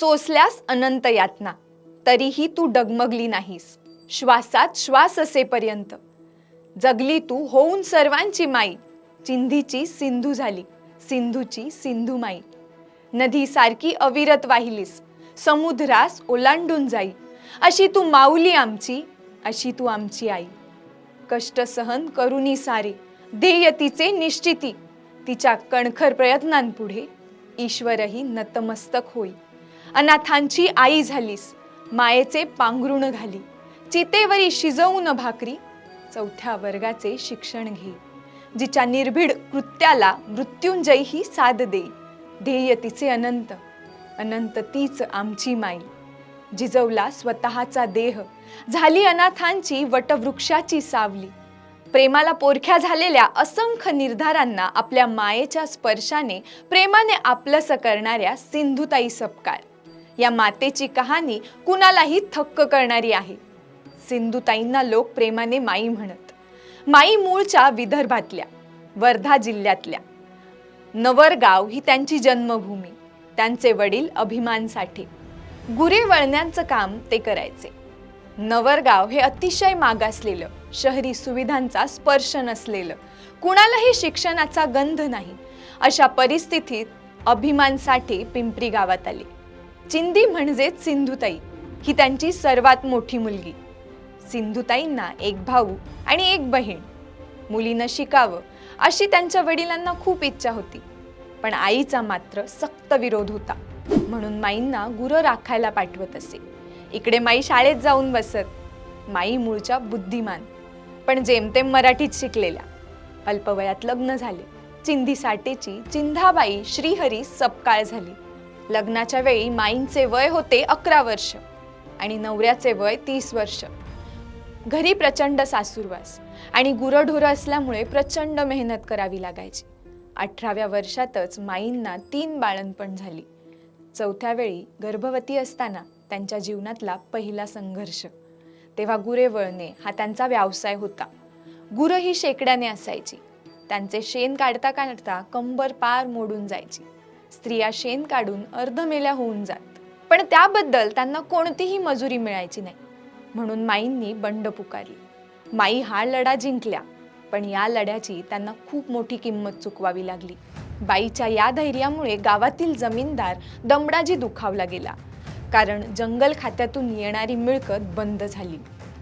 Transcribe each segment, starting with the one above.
सोसल्यास अनंत यातना. तरीही तू डगमगली नाहीस. श्वासात श्वास असेपर्यंत. जगली तू होऊन सर्वांची माई. चिंधीची सिंधू झाली. सिंधूची सिंधू माई. नदीसारखी अविरत वाहिलीस. समुद्रास ओलांडून जाई. अशी तू माऊली आमची अशी तू आमची आई. कष्ट सहन करुनी सारे. ध्येय तिचे निश्चिती. तिच्या कणखर प्रयत्नांपुढे ईश्वरही नतमस्तक होई. अनाथांची आई झालीस. मायेचे पांघरुण घाली. चितेवरी शिजवून भाकरी. चौथ्या वर्गाचे शिक्षण घे. जिच्या निर्भीड कृत्याला मृत्युंजय ही साथ देई ध्येय तिचे अनंत. अनंत तीच आमची माई. जिजवला स्वतःचा देह. झाली अनाथांची वटवृक्षाची सावली. प्रेमाला पोरख्या झालेल्या असंख्य निर्धारांना आपल्या मायेच्या स्पर्शाने प्रेमाने आपलंसं करणाऱ्या सिंधुताई सपकाळ. या मातेची कहाणी कुणालाही थक्क करणारी आहे. सिंधुताईंना लोक प्रेमाने माई म्हणत माई मूळच्या विदर्भातल्या वर्धा जिल्ह्यातल्या. नवरगाव ही त्यांची जन्मभूमी त्यांचे वडील अभिमान साठे गुरे वळण्याचं काम ते करायचे. नवरगाव हे अतिशय मागासलेलं शहरी सुविधांचा स्पर्श नसलेलं कुणालाही शिक्षणाचा गंध नाही अशा परिस्थितीत अभिमान साठे पिंपरी गावात आले. चिंदी म्हणजेच सिंधुताई. ही त्यांची सर्वात मोठी मुलगी. सिंधुताईंना एक भाऊ आणि एक बहीण. मुलीनं शिकावं अशी त्यांच्या वडिलांना खूप इच्छा होती. पण आईचा मात्र सक्त विरोध होता. म्हणून माईंना गुरं राखायला पाठवत असे. इकडे माई शाळेत जाऊन बसत. माई मूळच्या बुद्धिमान. पण जेमतेम मराठीत शिकलेल्या. अल्पवयात लग्न झाले. चिंधी साठेची चिंधाबाई श्रीहरी सपकाळ झाली. लग्नाच्या वेळी माईंचे वय होते अकरा वर्ष आणि नवऱ्याचे वय तीस वर्ष. घरी प्रचंड सासूरवास आणि गुरढोरं असल्यामुळे प्रचंड मेहनत करावी लागायची. अठराव्या वर्षातच माईंना तीन बाळणपण झाली. चौथ्या वेळी गर्भवती असताना त्यांच्या जीवनातला पहिला संघर्ष. तेव्हा गुरे वळणे हा त्यांचा व्यवसाय होता. गुरं ही शेकड्याने असायची. त्यांचे शेण काढता काढता कंबर पार मोडून जायची. स्त्रिया शेण काढून अर्धमेल्या होऊन जात. पण त्याबद्दल त्यांना कोणतीही मजुरी मिळायची नाही. म्हणून माईंनी बंड पुकारली. माई हा लढा जिंकल्या पण या लढ्याची त्यांना खूप मोठी किंमत चुकवावी लागली. बाईच्या या धैर्यामुळे गावातील जमीनदार दमडाजी दुखावला गेला. कारण जंगल खात्यातून येणारी मिळकत बंद झाली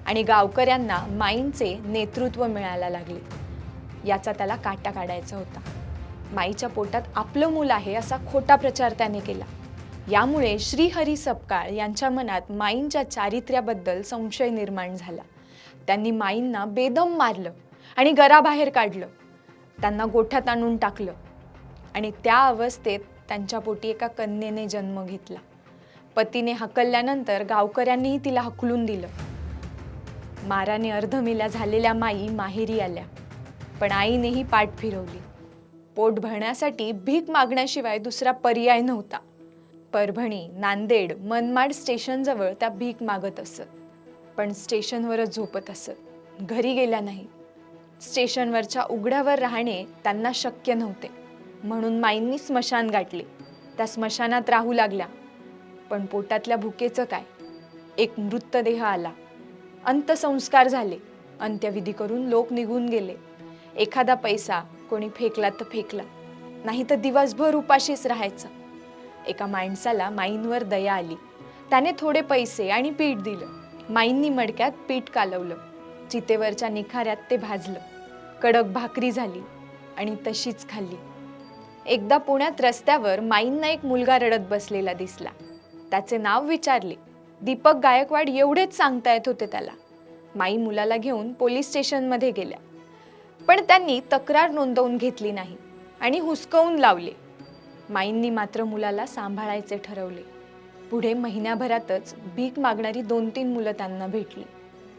आणि गावकऱ्यांना माईंचे नेतृत्व मिळायला लागले. याचा त्याला काटा काढायचा होता. माईच्या पोटात आपलं मूल आहे असा खोटा प्रचार त्याने केला. यामुळे श्रीहरी सपकाळ यांच्या मनात माईंच्या चारित्र्याबद्दल संशय निर्माण झाला. त्यांनी माईंना बेदम मारलं आणि घराबाहेर काढलं. त्यांना गोठ्यात आणून टाकलं आणि त्या अवस्थेत त्यांच्या पोटी एका कन्येने जन्म घेतला. पतीने हकलल्यानंतर गावकऱ्यांनीही तिला हकलून दिलं. माराने अर्धमेल्या झालेल्या माई माहेरी आल्या. पण आईनेही पाठ फिरवली. पोट भरण्यासाठी भीक मागण्याशिवाय दुसरा पर्याय नव्हता. परभणी नांदेड मनमाड स्टेशनजवळ त्या भीक मागत असत. पण स्टेशनवरच झोपत असत. घरी गेल्या नाही. स्टेशनवरच्या उघड्यावर राहणे त्यांना शक्य नव्हते. म्हणून माईंनी स्मशान गाठले. त्या स्मशानात राहू लागल्या. पण पोटातल्या भुकेचं काय? एक मृतदेह आला. अंत्यसंस्कार झाले. अंत्यविधी करून लोक निघून गेले. एखादा पैसा कोणी फेकला तर फेकला. नाही तर दिवसभर उपाशीच राहायचं. एका माणसाला माईंवर दया आली. त्याने थोडे पैसे आणि पीठ दिलं. माईंनी मडक्यात पीठ कालवलं. चितेवरच्या निखाऱ्यात ते भाजलं. कडक भाकरी झाली आणि तशीच खाल्ली. एकदा पुण्यात रस्त्यावर माईंना एक मुलगा रडत बसलेला दिसला. त्याचे नाव विचारले. दीपक गायकवाड एवढेच सांगता येत होते त्याला. माई मुलाला घेऊन पोलीस स्टेशनमध्ये गेल्या. पण त्यांनी तक्रार नोंदवून घेतली नाही आणि हुसकवून लावले. माईंनी मात्र मुलाला सांभाळायचे ठरवले. पुढे महिन्याभरातच भीक मागणारी दोन तीन मुलं त्यांना भेटली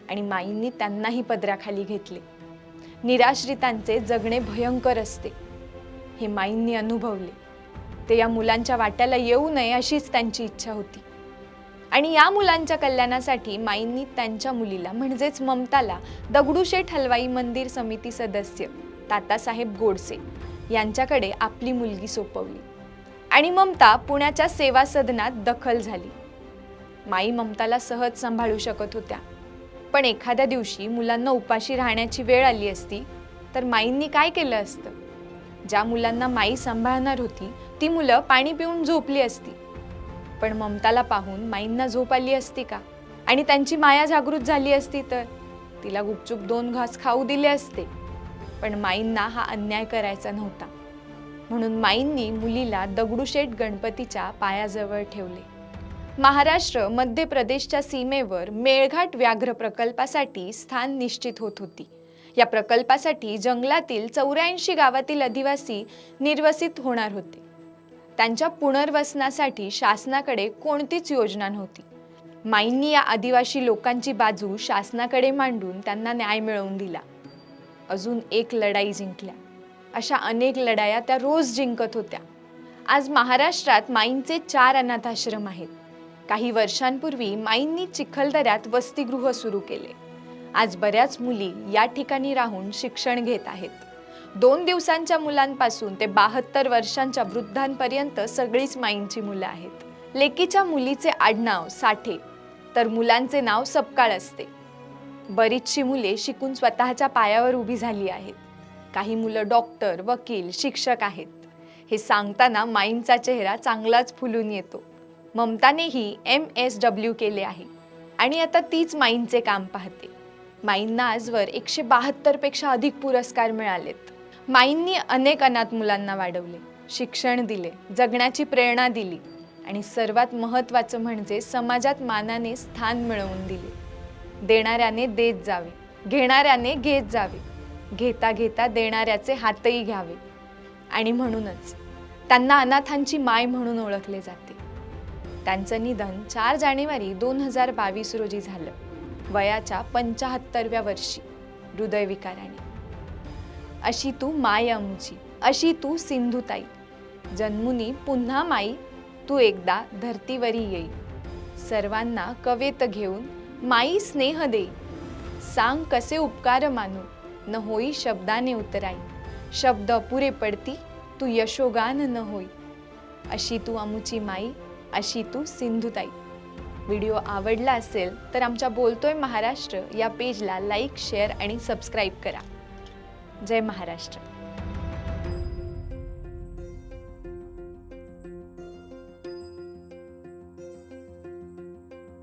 आणि माईंनी त्यांनाही पदराखाली घेतले. निराश्रितांचे जगणे भयंकर असते. हे माईंनी अनुभवले. ते या मुलांच्या वाट्याला येऊ नये अशीच त्यांची इच्छा होती. आणि या मुलांच्या कल्याणासाठी माईंनी त्यांच्या मुलीला म्हणजेच ममताला दगडूशेठ हलवाई मंदिर समिती सदस्य तातासाहेब गोडसे यांच्याकडे आपली मुलगी सोपवली. आणि ममता पुण्याच्या सेवा सदनात दखल झाली. माई ममताला सहज सांभाळू शकत होत्या. पण एखाद्या दिवशी मुलांना उपाशी राहण्याची वेळ आली असती तर माईंनी काय केलं असतं? ज्या मुलांना माई सांभाळणार होती ती मुलं पाणी पिऊन झोपली असती. पण ममताला पाहून माईंना झोप आली असती का? आणि त्यांची माया जागृत झाली असती तर? तिला गुपचूप दोन घास खाऊ दिले असते. पण माईंना हा अन्याय करायचा नव्हता. म्हणून माईंनी मुलीला दगडूशेठ गणपतीच्या पायाजवळ ठेवले. महाराष्ट्र मध्य प्रदेशच्या सीमेवर मेळघाट व्याघ्र प्रकल्पासाठी स्थान निश्चित होत होती. या प्रकल्पासाठी जंगलातील चौऱ्याऐंशी गावातील अधिवासी निर्वसित होणार होते. त्यांच्या पुनर्वसनासाठी शासनाकडे कोणतीच योजना नव्हती. माईंनी या आदिवासी लोकांची बाजू शासनाकडे मांडून त्यांना न्याय मिळवून दिला. अजून एक लढाई जिंकल्या. अशा अनेक लढाया त्या रोज जिंकत होत्या. आज महाराष्ट्रात माईंचे चार अनाथाश्रम आहेत. काही वर्षांपूर्वी माईंनी चिखलदऱ्यात वसतिगृह सुरू केले. आज बऱ्याच मुली या ठिकाणी राहून शिक्षण घेत आहेत. दोन दिवसांच्या मुलांपासून ते बहात्तर वर्षांच्या वृद्धांपर्यंत सगळीच माईंची मुलं आहेत. लेकीच्या मुलीचे आडनाव साठे तर मुलांचे नाव सपकाळ असते. बरीचशी मुले शिकून स्वतःच्या पायावर उभी झाली आहेत. काही मुलं डॉक्टर वकील शिक्षक आहेत. हे सांगताना माईंचा चेहरा चांगलाच फुलून येतो. ममतानेही एम एस डब्ल्यू केले आहे आणि आता तीच माईंचे काम पाहते. माईंना आजवर एकशे बहात्तरपेक्षा अधिक पुरस्कार मिळालेत. माईंनी अनेक अनाथ मुलांना वाढवले शिक्षण दिले जगण्याची प्रेरणा दिली आणि सर्वात महत्त्वाचं म्हणजे समाजात मानाने स्थान मिळवून दिले. देणाऱ्याने देत जावे घेणाऱ्याने घेत जावे घेता घेता देणाऱ्याचे हातही घ्यावे आणि म्हणूनच त्यांना अनाथांची माय म्हणून ओळखले जाते. त्यांचं निधन चार जानेवारी दोन हजार बावीस रोजी झालं वयाच्या पंचाहत्तरव्या वर्षी हृदयविकाराने. अशी तू माय अमुची अशी तू सिंधुताई. जन्मुनी पुन्हा माई तू एकदा धरतीवरी येई. सर्वांना कवेत घेऊन माई स्नेह देई. सांग कसे उपकार मानू न होई शब्दाने उतराई. शब्द पुरे पडती तू यशोगान न होई. अशी तू अमुची माई अशी तू सिंधुताई. व्हिडिओ आवडला असेल तर आमच्या बोलतोय महाराष्ट्र या पेजला लाईक शेअर आणि सबस्क्राईब करा. जय महाराष्ट्र.